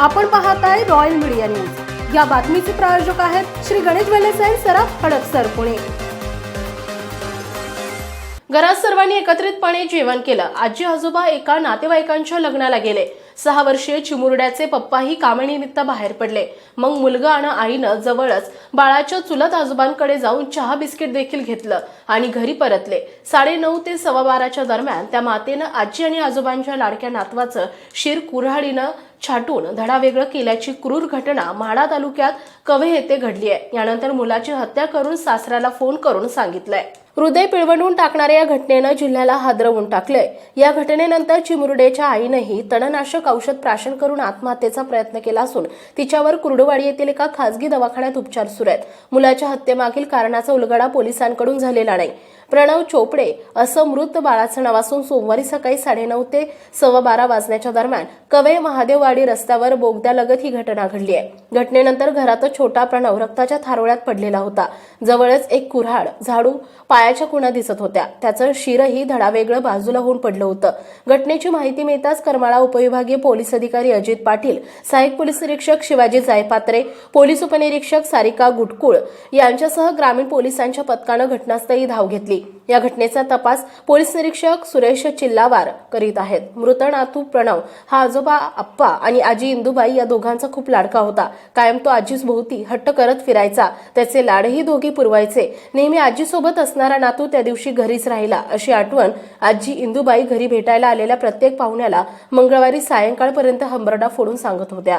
आपण पाहत आहे रॉयल मीडिया न्यूज या बातमीचे प्रायोजक आहेत श्री गणेश वेलेस सराफ हडपसर पुणे. घरात सर्वांनी एकत्रितपणे जेवण केलं. आजी आजोबा एका नातेवाईकांच्या लग्नाला गेले. सहा वर्षीय चिमुरड्याचे पप्पाही कामानिमित्त बाहेर पडले. मग मुलगा आणि आईनं जवळच बाळाच्या चुलत आजोबांकडे जाऊन चहा बिस्किट देखील घेतलं आणि घरी परतले. साडे नऊ ते सव्वा बाराच्या दरम्यान त्या मातेनं आजी आणि आजोबांच्या लाडक्या नातवाचं शिर कुऱ्हाडीनं छाटून धडा वेगळं केल्याची क्रूर घटना म्हाडा तालुक्यात कवे येथे घडली आहे. यानंतर मुलाची हत्या करून सासऱ्याला फोन करून सांगितलंय. हृदय पिळवणून टाकणाऱ्या या घटनेनं जिल्ह्याला हादरवून टाकलंय. या घटनेनंतर चिमुरडेच्या आईनंही तणनाशक औषध प्राशन करून आत्महत्येचा प्रयत्न केला असून तिच्यावर कुर्डवाडी येथील एका खासगी दवाखान्यात उपचार सुरू आहेत. मुलाच्या हत्येमागील कारणाचा उलगडा पोलिसांकडून झालेला नाही. प्रणव चोपडे असं मृत बाळाचं नाव असून सोमवारी सकाळी साडेनऊ ते सव्वा बारा वाजण्याच्या दरम्यान कवे महादेववाडी रस्त्यावर बोगद्यालगत ही घटना घडली आहे. घटनेनंतर घरात छोटा प्रणव रक्ताच्या थारोळ्यात पडलेला होता. जवळच एक कुऱ्हाड झाडू पायाच्या कुणा दिसत होत्या. त्याचं शिरही धडावेगळं बाजूला होऊन पडलं होतं. घटनेची माहिती मिळताच करमाळा उपविभागीय पोलीस अधिकारी अजित पाटील सहाय्यक पोलीस निरीक्षक शिवाजी जायपात्रे पोलीस उपनिरीक्षक सारिका गुटकुळ यांच्यासह ग्रामीण पोलिसांच्या पथकानं घटनास्थळी धाव घेतली. या घटनेचा तपास पोलीस निरीक्षक सुरेश चिल्लावार करीत आहेत. मृत नातू प्रणव हा आजोबा आप्पा आणि आजी इंदुबाई या दोघांचा खूप लाडका होता. कायम तो आजीच भोवती हट्ट करत फिरायचा. त्याचे लाडही दोघे पुरवायचे. नेहमी आजीसोबत असणारा नातू त्या दिवशी घरीच राहिला अशी आठवण आजी इंदुबाई घरी भेटायला आलेल्या प्रत्येक पाहुण्याला मंगळवारी सायंकाळपर्यंत हंबरडा फोडून सांगत होत्या.